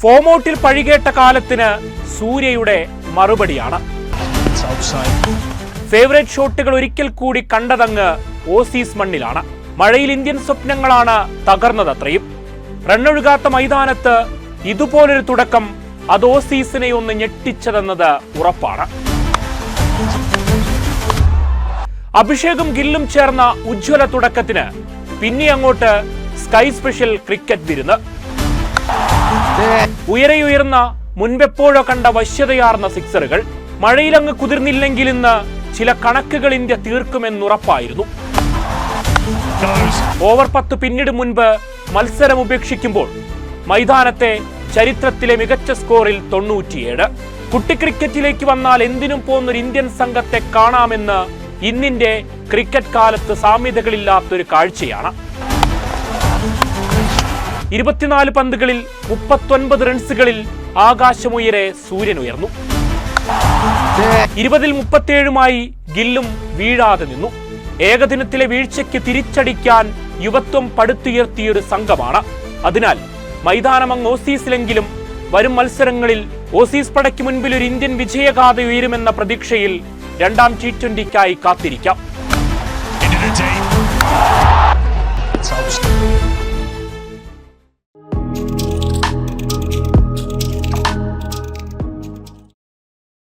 ഫോമൗട്ടിൽ പഴികേട്ട കാലത്തിന് സൂര്യയുടെ മറുപടിയാണ്. ഫേവറേറ്റ് ഷോട്ടുകൾ ഒരിക്കൽ കൂടി കണ്ടതങ്ങ് ഓസീസ് മണ്ണിലാണ്. മഴയിൽ ഇന്ത്യൻ സ്വപ്നങ്ങളാണ് തകർന്നതത്രയും. റണ്ണൊഴുകാത്ത മൈതാനത്ത് ഇതുപോലൊരു തുടക്കം അത് ഓസീസിനെ ഒന്ന് ഞെട്ടിച്ചതെന്നത് ഉറപ്പാണ്. അഭിഷേകും ഗില്ലും ചേർന്ന ഉജ്ജ്വല തുടക്കത്തിന് പിന്നെ അങ്ങോട്ട് സ്കൈ സ്പെഷ്യൽ ക്രിക്കറ്റ് വിരുന്ന്. ഉയരെയുയർന്ന മുൻപെപ്പോഴോ കണ്ട വശ്യതയാർന്ന സിക്സറുകൾ മഴയിലങ്ങ് കുതിർന്നില്ലെങ്കിൽ ഇന്ന് ചില കണക്കുകൾ ഇന്ത്യ തീർക്കുമെന്നുറപ്പായിരുന്നു. ഓവർ പത്ത് പിന്നീട് മുൻപ് മത്സരം ഉപേക്ഷിക്കുമ്പോൾ മൈതാനത്തെ ചരിത്രത്തിലെ മികച്ച സ്കോറിൽ തൊണ്ണൂറ്റിയേഴ്. കുട്ടി ക്രിക്കറ്റിലേക്ക് വന്നാൽ എന്തിനും പോകുന്നൊരു ഇന്ത്യൻ സംഘത്തെ കാണാമെന്ന് ഇന്നിന്റെ ക്രിക്കറ്റ് കാലത്ത് സാമ്യതകളില്ലാത്തൊരു കാഴ്ചയാണ്. ഇരുപത്തിനാല് പന്തുകളിൽ മുപ്പത്തൊൻപത് റൺസുകളിൽ ആകാശമുയരെ സൂര്യൻ ഉയർന്നു. ഇരുപതിൽ മുപ്പത്തിയേഴുമായി ഗില്ലും വീഴാതെ നിന്നു. ഏകദിനത്തിലെ വീഴ്ചയ്ക്ക് തിരിച്ചടിക്കാൻ യുവത്വം പടുത്തുയർത്തിയൊരു സംഘമാണ്. അതിനാൽ മൈതാനമങ്ങ് ഓസീസിലെങ്കിലും വരും മത്സരങ്ങളിൽ ഓസീസ് പടയ്ക്ക് മുൻപിൽ ഒരു ഇന്ത്യൻ വിജയഗാഥ ഉയരുമെന്ന പ്രതീക്ഷയിൽ രണ്ടാം ടി ട്വന്റിക്കായി കാത്തിരിക്കാം.